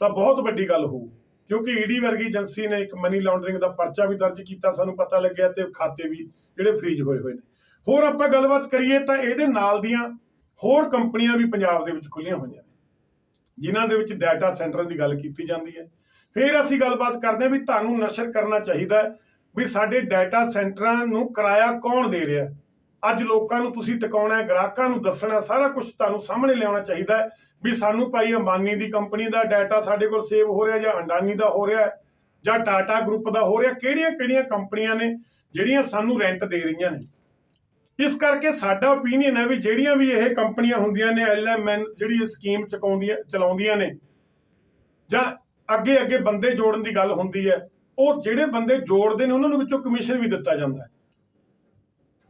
ਤਾਂ ਬਹੁਤ ਵੱਡੀ ਗੱਲ ਹੋਊਗੀ ਕਿਉਂਕਿ ਈਡੀ ਵਰਗੀ ਏਜੰਸੀ ਨੇ ਇੱਕ ਮਨੀ ਲਾਂਡਰਿੰਗ ਦਾ ਪਰਚਾ ਵੀ ਦਰਜ ਕੀਤਾ, ਸਾਨੂੰ ਪਤਾ ਲੱਗਿਆ ਤੇ ਖਾਤੇ ਵੀ ਜਿਹੜੇ ਫ੍ਰੀਜ਼ ਹੋਏ ਹੋਏ ਨੇ। ਹੋਰ ਆਪਾਂ ਗੱਲਬਾਤ ਕਰੀਏ ਤਾਂ ਇਹਦੇ ਨਾਲ ਦੀਆਂ ਹੋਰ ਕੰਪਨੀਆਂ ਵੀ ਪੰਜਾਬ ਦੇ ਵਿੱਚ ਖੁੱਲੀਆਂ ਹੋਈਆਂ ਨੇ, ਜਿਨ੍ਹਾਂ ਦੇ ਵਿੱਚ ਡਾਟਾ ਸੈਂਟਰਾਂ ਦੀ ਗੱਲ ਕੀਤੀ ਜਾਂਦੀ ਹੈ। ਫਿਰ ਅਸੀਂ ਗੱਲਬਾਤ ਕਰਦੇ ਹਾਂ ਵੀ ਤੁਹਾਨੂੰ ਨਸ਼ਰ ਕਰਨਾ ਚਾਹੀਦਾ ਵੀ ਸਾਡੇ ਡਾਟਾ ਸੈਂਟਰਾਂ ਨੂੰ ਕਿਰਾਇਆ ਕੌਣ ਦੇ ਰਿਹਾ ਅੱਜ ਲੋਕਾਂ ਨੂੰ ਤੁਸੀਂ ਟਿਕਾਉਣਾ ਹੈ, ਗ੍ਰਾਹਕਾਂ ਨੂੰ ਦੱਸਣਾ ਸਾਰਾ ਕੁਝ ਤੁਹਾਨੂੰ ਸਾਹਮਣੇ ਲਿਆਉਣਾ ਚਾਹੀਦਾ ਵੀ ਸਾਨੂੰ ਭਾਈ ਅੰਬਾਨੀ ਦੀ ਕੰਪਨੀ ਦਾ ਡਾਟਾ ਸਾਡੇ ਕੋਲ ਸੇਵ ਹੋ ਰਿਹਾ ਜਾਂ ਅੰਡਾਨੀ ਦਾ ਹੋ ਰਿਹਾ, ਜਾਂ ਟਾਟਾ ਗਰੁੱਪ ਦਾ ਹੋ ਰਿਹਾ, ਕਿਹੜੀਆਂ ਕਿਹੜੀਆਂ ਕੰਪਨੀਆਂ ਨੇ ਜਿਹੜੀਆਂ ਸਾਨੂੰ ਰੈਂਟ ਦੇ ਰਹੀਆਂ ਨੇ? ਇਸ ਕਰਕੇ ਸਾਡਾ ਓਪੀਨੀਅਨ ਹੈ ਵੀ ਜਿਹੜੀਆਂ ਵੀ ਇਹ ਕੰਪਨੀਆਂ ਹੁੰਦੀਆਂ ਨੇ ਐਲਐਮਐਨ ਜਿਹੜੀ ਸਕੀਮ ਚਕਾਉਂਦੀਆਂ ਚਲਾਉਂਦੀਆਂ ਨੇ, ਜਾਂ ਅੱਗੇ ਅੱਗੇ ਬੰਦੇ ਜੋੜਨ ਦੀ ਗੱਲ ਹੁੰਦੀ ਹੈ, ਉਹ ਜਿਹੜੇ ਬੰਦੇ ਜੋੜਦੇ ਨੇ, ਉਹਨਾਂ ਨੂੰ ਵਿੱਚੋਂ ਕਮਿਸ਼ਨ ਵੀ ਦਿੱਤਾ ਜਾਂਦਾ ਹੈ।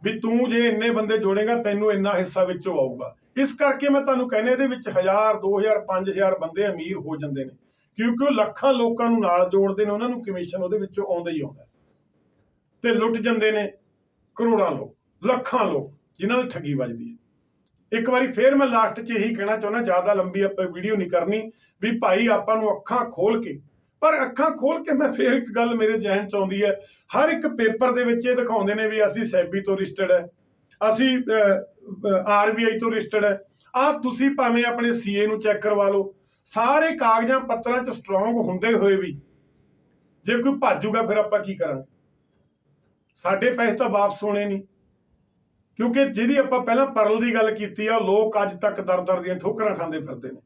ਵੀ ਤੂੰ ਜੇ ਇੰਨੇ ਬੰਦੇ ਜੋੜੇਗਾ, ਤੈਨੂੰ ਇੰਨਾ ਹਿੱਸਾ ਵਿੱਚੋਂ ਆਊਗਾ। ਇਸ ਕਰਕੇ ਮੈਂ ਤੁਹਾਨੂੰ ਕਹਿੰਦਾ ਇਹਦੇ ਵਿੱਚ 1000 2000 5000 ਬੰਦੇ ਅਮੀਰ ਹੋ ਜਾਂਦੇ ਨੇ। ਕਿਉਂਕਿ ਉਹ ਲੱਖਾਂ ਲੋਕਾਂ ਨੂੰ ਨਾਲ ਜੋੜਦੇ ਨੇ, ਉਹਨਾਂ ਨੂੰ ਕਮਿਸ਼ਨ ਉਹਦੇ ਵਿੱਚੋਂ ਆਉਂਦਾ ਹੀ ਆਉਂਦਾ ਤੇ ਲੁੱਟ ਜਾਂਦੇ ਨੇ ਕਰੋੜਾਂ ਲੋਕ, ਲੱਖਾਂ ਲੋਕ, ਜਿਨ੍ਹਾਂ ਨੂੰ ਠੱਗੀ ਵੱਜਦੀ ਹੈ। ਇੱਕ ਵਾਰੀ ਫੇਰ ਮੈਂ ਲਾਸਟ 'ਚ ਇਹੀ ਕਹਿਣਾ ਚਾਹੁੰਦਾ, ਜ਼ਿਆਦਾ ਲੰਬੀ ਆਪਾਂ ਵੀਡੀਓ ਨਹੀਂ ਕਰਨੀ, ਵੀ ਭਾਈ ਆਪਾਂ ਨੂੰ ਅੱਖਾਂ ਖੋਲ ਕੇ, ਪਰ ਅੱਖਾਂ ਖੋਲ ਕੇ ਮੈਂ ਫੇਰ ਇੱਕ ਗੱਲ ਮੇਰੇ ਜ਼ਿਹਨ 'ਚ ਆਉਂਦੀ ਹੈ, ਹਰ ਇੱਕ ਪੇਪਰ ਦੇ ਵਿੱਚ ਇਹ ਦਿਖਾਉਂਦੇ ਨੇ ਵੀ ਅਸੀਂ ਸੈਬੀ ਤੋਂ ਰਜਿਸਟਰਡ ਹੈ। ਅਸੀਂ ਆਰਬੀਆਈ ਤੋਂ ਰਜਿਸਟਰਡ ਹੈ। ਆ ਤੁਸੀਂ ਭਾਵੇਂ ਆਪਣੇ ਸੀਏ ਨੂੰ ਚੈੱਕ ਕਰਵਾ ਲਓ। ਸਾਰੇ ਕਾਗਜ਼ਾਂ ਪੱਤਰਾਂ 'ਚ ਸਟਰੋਂਗ ਹੁੰਦੇ ਹੋਏ ਵੀ ਜੇ ਕੋਈ ਭੱਜੂਗਾ ਫਿਰ ਆਪਾਂ ਕੀ ਕਰਾਂਗੇ? ਸਾਡੇ ਪੈਸੇ ਤਾਂ ਵਾਪਸ ਹੋਣੇ ਨਹੀਂ। ਕਿਉਂਕਿ ਜਿਹਦੀ ਆਪਾਂ ਪਹਿਲਾਂ ਪਰਲ ਦੀ ਗੱਲ ਕੀਤੀ ਆ, ਲੋਕ ਅੱਜ ਤੱਕ ਦਰ-ਦਰ ਦੀਆਂ ਠੋਕਰਾਂ ਖਾਂਦੇ ਫਿਰਦੇ ਨੇ।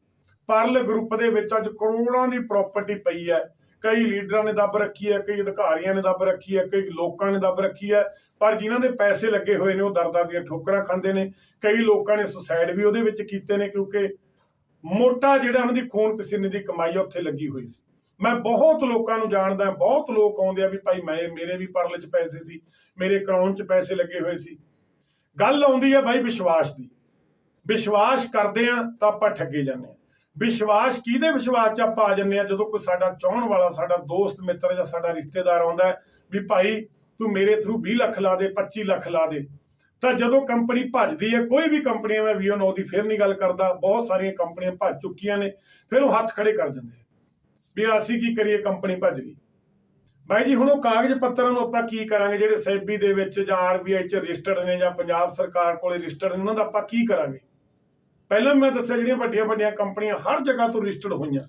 ਪਰਲ ਗਰੁੱਪ ਦੇ ਵਿੱਚ ਅੱਜ ਕਰੋੜਾਂ ਦੀ ਪ੍ਰਾਪਰਟੀ ਪਈ ਹੈ। ਕਈ ਲੀਡਰਾਂ ਨੇ ਦੱਬ ਰੱਖੀ ਹੈ, ਕਈ ਅਧਿਕਾਰੀਆਂ ਨੇ ਦੱਬ ਰੱਖੀ ਹੈ, ਕਈ ਲੋਕਾਂ ਨੇ ਦੱਬ ਰੱਖੀ ਹੈ, ਪਰ ਜਿਨ੍ਹਾਂ ਦੇ ਪੈਸੇ ਲੱਗੇ ਹੋਏ ਨੇ ਉਹ ਦਰਦਾਂ ਦੀਆਂ ਠੋਕਰਾਂ ਖਾਂਦੇ ਨੇ, ਕਈ ਲੋਕਾਂ ਨੇ ਸੁਸਾਇਡ ਵੀ ਉਹਦੇ ਵਿੱਚ ਕੀਤੇ ਨੇ ਕਿਉਂਕਿ ਮੋਟਾ ਜਿਹੜਾ ਉਹਨਾਂ ਦੀ ਖੂਨ ਪਸੀਨੇ ਦੀ ਕਮਾਈ ਉੱਥੇ ਲੱਗੀ ਹੋਈ ਸੀ। ਮੈਂ ਬਹੁਤ ਲੋਕਾਂ ਨੂੰ ਜਾਣਦਾ, ਬਹੁਤ ਲੋਕ ਆਉਂਦੇ ਆ ਵੀ ਭਾਈ ਮੈਂ, ਮੇਰੇ ਵੀ ਪਰਲੇ 'ਚ ਪੈਸੇ ਸੀ, ਮੇਰੇ ਅਕਾਊਂਟ 'ਚ ਪੈਸੇ ਲੱਗੇ ਹੋਏ ਸੀ। ਗੱਲ ਆਉਂਦੀ ਆ ਭਾਈ ਵਿਸ਼ਵਾਸ ਦੀ। ਵਿਸ਼ਵਾਸ ਕਰਦੇ ਆ ਤਾਂ ਆਪਾਂ ਠੱਗੇ ਜਾਂਦੇ ਆ। ਵਿਸ਼ਵਾਸ ਕਿਹਦੇ ਵਿਸ਼ਵਾਸ 'ਚ ਆਪਾਂ ਆ ਜੰਨੇ ਆ ਜਦੋਂ ਕੋਈ ਸਾਡਾ ਚਾਹਣ ਵਾਲਾ, ਸਾਡਾ ਦੋਸਤ, ਮਿੱਤਰ ਜਾਂ ਸਾਡਾ ਰਿਸ਼ਤੇਦਾਰ ਆਉਂਦਾ ਵੀ ਭਾਈ ਤੂੰ ਮੇਰੇ ਥਰੂ 20 ਲੱਖ ਲਾ ਦੇ 25 ਲੱਖ ਲਾ ਦੇ, ਤਾਂ ਜਦੋਂ ਕੰਪਨੀ ਭੱਜਦੀ ਹੈ, ਕੋਈ ਵੀ ਕੰਪਨੀ ਮੈਂ ਵੀਓ ਨੋ ਦੀ ਫਿਰ ਨਹੀਂ ਗੱਲ ਕਰਦਾ, ਬਹੁਤ ਸਾਰੀਆਂ ਕੰਪਨੀਆਂ ਭੱਜ ਚੁੱਕੀਆਂ ਨੇ, ਫਿਰ ਉਹ ਹੱਥ ਖੜੇ ਕਰ ਦਿੰਦੇ ਵੀ ਅਸੀਂ ਕੀ ਕਰੀਏ, ਕੰਪਨੀ ਭੱਜ ਗਈ। ਬਾਈ ਜੀ, ਹੁਣ ਉਹ ਕਾਗਜ਼ ਪੱਤਰਾਂ ਨੂੰ ਆਪਾਂ ਕੀ ਕਰਾਂਗੇ? ਜਿਹੜੇ ਸੈਬੀ ਦੇ ਵਿੱਚ ਜਾਂ ਆਰਬੀਆਈ ਚ ਰਜਿਸਟਰਡ ਨੇ ਜਾਂ ਪੰਜਾਬ ਸਰਕਾਰ ਕੋਲੇ ਰਜਿਸਟਰਡ ਨੇ, ਉਹਨਾਂ ਦਾ ਆਪਾਂ ਕੀ ਕਰਾਂਗੇ? ਪਹਿਲਾਂ ਮੈਂ ਦੱਸਿਆ ਜਿਹੜੀਆਂ ਵੱਡੀਆਂ ਵੱਡੀਆਂ ਕੰਪਨੀਆਂ ਹਰ ਜਗ੍ਹਾ ਤੋਂ ਰਜਿਸਟਰਡ ਹੋਈਆਂ।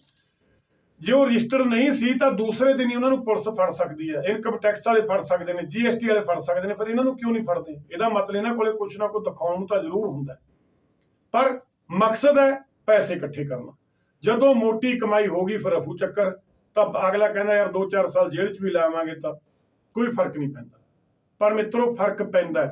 ਜੇ ਉਹ ਰਜਿਸਟਰਡ ਨਹੀਂ ਸੀ ਤਾਂ ਦੂਸਰੇ ਦਿਨ ਹੀ ਉਹਨਾਂ ਨੂੰ ਪੁਲਿਸ ਫੜ ਸਕਦੀ ਹੈ। ਇਨਕਮ ਟੈਕਸ ਵਾਲੇ ਫੜ ਸਕਦੇ ਨੇ ਜੀਐਸਟੀ ਵਾਲੇ ਫੜ ਸਕਦੇ ਨੇ ਪਰ ਇਹਨਾਂ ਨੂੰ ਕਿਉਂ ਨਹੀਂ ਫੜਦੇ? ਇਹਦਾ ਮਤਲਬ ਇਹਨਾਂ ਕੋਲੇ ਕੁਝ ਨਾ ਕੁਝ ਦਿਖਾਉਣ ਨੂੰ ਤਾਂ ਜ਼ਰੂਰ ਹੁੰਦਾ ਪਰ ਮਕਸਦ ਹੈ ਪੈਸੇ ਇਕੱਠੇ ਕਰਨਾ। ਜਦੋਂ ਮੋਟੀ ਕਮਾਈ ਹੋਗੀ ਫਿਰ ਅਫੂ ਚੱਕਰ, ਤਾਂ ਅਗਲਾ ਕਹਿੰਦਾ, ਯਾਰ 2-4 ਸਾਲ ਜੇਲ੍ਹ 'ਚ ਵੀ ਲਾਵਾਂਗੇ ਤਾਂ ਕੋਈ ਫ਼ਰਕ ਨਹੀਂ ਪੈਂਦਾ। ਪਰ ਮਿੱਤਰੋ, ਫ਼ਰਕ ਪੈਂਦਾ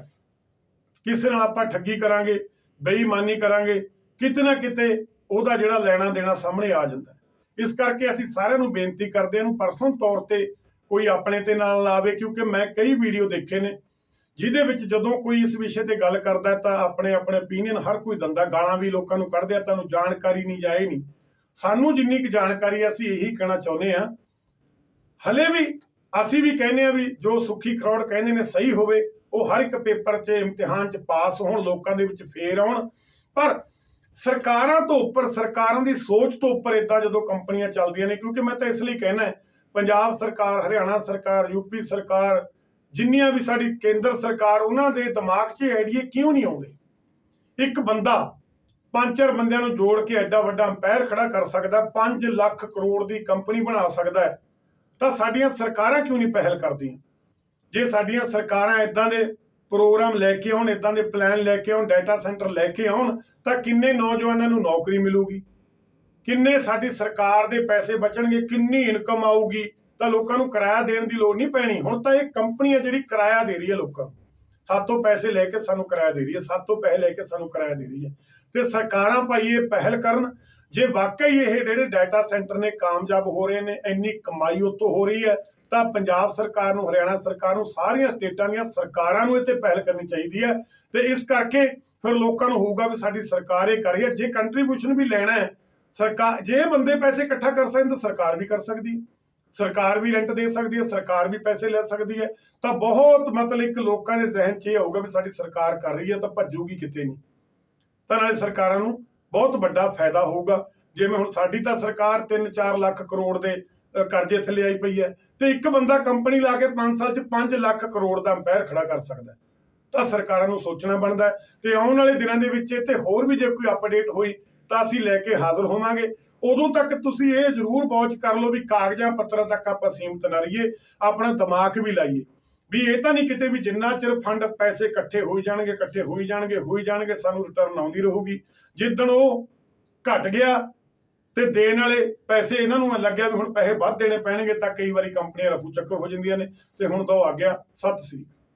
ਕਿਸੇ ਨਾਲ ਆਪਾਂ ਠੱਗੀ ਕਰਾਂਗੇ ਬੇਈਮਾਨੀ ਕਰਾਂਗੇ ਕਿਤੇ ਨਾ ਕਿਤੇ ਉਹਦਾ ਜਿਹੜਾ ਲੈਣਾ ਦੇਣਾ ਸਾਹਮਣੇ ਆ ਜਾਂਦਾ ਇਸ ਕਰਕੇ ਅਸੀਂ ਸਾਰਿਆਂ ਨੂੰ ਬੇਨਤੀ ਕਰਦੇ ਹਾਂ ਨੂੰ ਪਰਸਨਲ ਤੌਰ ਤੇ ਕੋਈ ਆਪਣੇ ਤੇ ਨਾਲ ਲਾਵੇ ਕਿਉਂਕਿ ਮੈਂ ਕਈ ਵੀਡੀਓ ਦੇਖੇ ਨੇ ਜਿਹਦੇ ਵਿੱਚ ਜਦੋਂ ਕੋਈ ਇਸ ਵਿਸ਼ੇ ਤੇ ਗੱਲ ਕਰਦਾ ਤਾਂ ਆਪਣੇ ਆਪਣੇ opinion ਹਰ ਕੋਈ ਦਿੰਦਾ ਗਾਲਾਂ ਵੀ ਲੋਕਾਂ ਨੂੰ ਕੱਢਦੇ ਆ ਤੁਹਾਨੂੰ ਜਾਣਕਾਰੀ ਨਹੀਂ ਜਾਏ ਨਹੀਂ। ਸਾਨੂੰ ਜਿੰਨੀ ਕੁ ਜਾਣਕਾਰੀ ਹੈ, ਅਸੀਂ ਇਹੀ ਕਹਿਣਾ ਚਾਹੁੰਦੇ ਆ ਹਲੇ ਵੀ ਅਸੀਂ ਵੀ ਕਹਿੰਦੇ ਆ ਵੀ ਜੋ ਸੁੱਖੀ ਖਰੋੜ ਕਹਿੰਦੇ ਨੇ ਸਹੀ ਹੋਵੇ ਉਹ ਹਰ ਇੱਕ ਪੇਪਰ 'ਚ, ਇਮਤਿਹਾਨ 'ਚ ਪਾਸ ਹੋਣ, ਲੋਕਾਂ ਦੇ ਵਿੱਚ ਫੇਰ ਆਉਣ। ਪਰ ਸਰਕਾਰਾਂ ਤੋਂ ਉੱਪਰ, ਸਰਕਾਰਾਂ ਦੀ ਸੋਚ ਤੋਂ ਉੱਪਰ ਇਦਾਂ ਜਦੋਂ ਕੰਪਨੀਆਂ ਚੱਲਦੀਆਂ ਨੇ, ਕਿਉਂਕਿ ਮੈਂ ਤਾਂ ਇਸ ਲਈ ਕਹਿਣਾ ਪੰਜਾਬ ਸਰਕਾਰ, ਹਰਿਆਣਾ ਸਰਕਾਰ ਯੂਪੀ ਸਰਕਾਰ, ਜਿੰਨੀਆਂ ਵੀ ਸਾਡੀ ਕੇਂਦਰ ਸਰਕਾਰ, ਉਹਨਾਂ ਦੇ ਦਿਮਾਗ 'ਚ ਆਈਡੀਏ ਕਿਉਂ ਨਹੀਂ ਆਉਂਦੇ? ਇੱਕ ਬੰਦਾ ਪੰਜ ਚਾਰ ਬੰਦਿਆਂ ਨੂੰ ਜੋੜ ਕੇ ਐਡਾ ਵੱਡਾ ਅੰਪਾਇਰ ਖੜਾ ਕਰ ਸਕਦਾ 5 ਲੱਖ ਕਰੋੜ ਦੀ ਕੰਪਨੀ ਬਣਾ ਸਕਦਾ ਤਾਂ ਸਾਡੀਆਂ ਸਰਕਾਰਾਂ ਕਿਉਂ ਨਹੀਂ ਪਹਿਲ ਕਰਦੀਆਂ? ਜੇ ਸਾਡੀਆਂ ਸਰਕਾਰਾਂ ਇਦਾਂ ਦੇ ਪ੍ਰੋਗਰਾਮ ਲੈ ਕੇ ਆਉਣ ਇਦਾਂ ਦੇ ਪਲਾਨ ਲੈ ਕੇ ਆਉਣ ਡਾਟਾ ਸੈਂਟਰ ਲੈ ਕੇ ਆਉਣ, ਤਾਂ ਕਿੰਨੇ ਨੌਜਵਾਨਾਂ ਨੂੰ ਨੌਕਰੀ ਮਿਲੂਗੀ? ਕਿੰਨੇ ਸਾਡੀ ਸਰਕਾਰ ਦੇ ਪੈਸੇ ਬਚਣਗੇ? ਕਿੰਨੀ ਇਨਕਮ ਆਊਗੀ? ਤਾਂ ਲੋਕਾਂ ਨੂੰ ਕਿਰਾਇਆ ਦੇਣ ਦੀ ਲੋੜ ਨਹੀਂ ਪੈਣੀ। ਹੁਣ ਤਾਂ ਇਹ ਕੰਪਨੀ ਹੈ ਜਿਹੜੀ ਕਿਰਾਇਆ ਦੇ ਰਹੀ ਹੈ ਲੋਕਾਂ ਨੂੰ। ਸਾਤੋਂ ਪੈਸੇ ਲੈ ਕੇ ਸਾਨੂੰ ਕਿਰਾਇਆ ਦੇ ਰਹੀ ਹੈ ਸਾਤੋਂ ਪੈਸੇ ਲੈ ਕੇ ਸਾਨੂੰ ਕਿਰਾਇਆ ਦੇ ਰਹੀ ਹੈ ਤੇ ਸਰਕਾਰਾਂ ਭਾਈ ਇਹ ਪਹਿਲ ਕਰਨ, ਜੇ ਵਾਕਈ ਇਹ ਜਿਹੜੇ ਡਾਟਾ ਸੈਂਟਰ ਨੇ ਕਾਮਯਾਬ ਹੋ ਰਹੇ ਨੇ, ਇੰਨੀ ਕਮਾਈ ਉਤੋਂ ਹੋ ਰਹੀ ਹੈ ਤਾਂ ਪੰਜਾਬ ਸਰਕਾਰ ਨੂੰ, ਹਰਿਆਣਾ ਸਰਕਾਰ ਨੂੰ, ਸਾਰੀਆਂ ਸਟੇਟਾਂ ਦੀਆਂ ਸਰਕਾਰਾਂ ਨੂੰ ਇਹ ਤੇ ਪਹਿਲ ਕਰਨੀ ਚਾਹੀਦੀ ਹੈ। ਤੇ ਇਸ ਕਰਕੇ ਫਿਰ ਲੋਕਾਂ ਨੂੰ ਹੋਊਗਾ ਵੀ ਸਾਡੀ ਸਰਕਾਰ ਇਹ ਕਰ ਰਹੀ ਹੈ। ਜੇ ਕੰਟਰੀਬਿਊਸ਼ਨ ਵੀ ਲੈਣਾ ਹੈ ਸਰਕਾਰ ਜੇ ਬੰਦੇ ਪੈਸੇ ਇਕੱਠਾ ਕਰ ਸਕਦੇ ਤਾਂ ਸਰਕਾਰ ਵੀ ਕਰ ਸਕਦੀ ਸਰਕਾਰ ਵੀ ਰੈਂਟ ਦੇ ਸਕਦੀ ਹੈ, ਸਰਕਾਰ ਵੀ ਪੈਸੇ ਲੈ ਸਕਦੀ ਹੈ। ਤਾਂ ਬਹੁਤ ਮਤਲਬ ਇੱਕ ਲੋਕਾਂ ਦੇ ਜ਼ਿਹਨ 'ਚ ਇਹ ਹੋਊਗਾ ਵੀ ਸਾਡੀ ਸਰਕਾਰ ਕਰ ਰਹੀ ਹੈ ਤਾਂ ਭੱਜੂਗੀ ਕਿਤੇ ਨਹੀਂ। ਤਾਂ ਨਾਲੇ ਸਰਕਾਰਾਂ ਨੂੰ ਬਹੁਤ ਵੱਡਾ ਫਾਇਦਾ ਹੋਊਗਾ। ਜਿਵੇਂ ਹੁਣ ਸਾਡੀ ਤਾਂ ਸਰਕਾਰ 3-4 ਲੱਖ ਕਰੋੜ ਦੇ ਕਰਜ਼ੇ ਥੱਲੇ ਆਈ ਪਈ ਹੈ। ਤੇ ਇੱਕ ਬੰਦਾ ਕੰਪਨੀ ਲਾ ਕੇ 5 ਸਾਲ 'ਚ 5 ਲੱਖ ਕਰੋੜ ਦਾ ਅੰਪਾਇਰ ਖੜਾ ਕਰ ਸਕਦਾ ਤਾਂ ਸਰਕਾਰਾਂ ਨੂੰ ਸੋਚਣਾ ਬਣਦਾ ਤੇ ਆਉਣ ਵਾਲੇ ਦਿਨਾਂ ਦੇ ਵਿੱਚ ਤੇ ਹੋਰ ਵੀ ਜੇ ਕੋਈ ਅਪਡੇਟ ਹੋਈ ਤਾਂ ਅਸੀਂ ਲੈ ਕੇ ਹਾਜ਼ਰ ਹੋਵਾਂਗੇ। ਉਦੋਂ ਤੱਕ ਤੁਸੀਂ ਇਹ ਜ਼ਰੂਰ ਵਾਚ ਕਰ ਲਓ ਵੀ ਕਾਗਜ਼ਾਂ ਪੱਤਰਾਂ ਤੱਕ ਆਪਾਂ ਸੀਮਤ ਨਾ ਰਹੀਏ, ਆਪਣਾ ਦਿਮਾਗ ਵੀ ਲਾਈਏ। ਵੀ ਇਹ ਤਾਂ ਨਹੀਂ ਕਿਤੇ ਵੀ ਜਿੰਨਾ ਚਿਰ ਫੰਡ ਪੈਸੇ ਇਕੱਠੇ ਹੋਈ ਜਾਣਗੇ, ਇਕੱਠੇ ਹੋਈ ਜਾਣਗੇ ਹੋਈ ਜਾਣਗੇ, ਸਾਨੂੰ ਰਿਟਰਨ ਆਉਂਦੀ ਰਹੂਗੀ। ਜਿੱਦਣ ਉਹ ਘਟ ਗਿਆ ਤੇ ਦੇਣ ਵਾਲੇ ਪੈਸੇ ਇਹਨਾਂ ਨੂੰ ਲੱਗਿਆ ਵੀ ਹੁਣ ਪੈਸੇ ਵੱਧ ਦੇਣੇ ਪੈਣਗੇ ਤਾਂ ਕਈ ਵਾਰੀ ਕੰਪਨੀਆਂ ਰਫੂ ਚੱਕਰ ਹੋ ਜਾਂਦੀਆਂ ਨੇ ਤੇ ਹੁਣ ਤਾਂ ਉਹ ਆ ਗਿਆ ਸਤਿ ਸ੍ਰੀ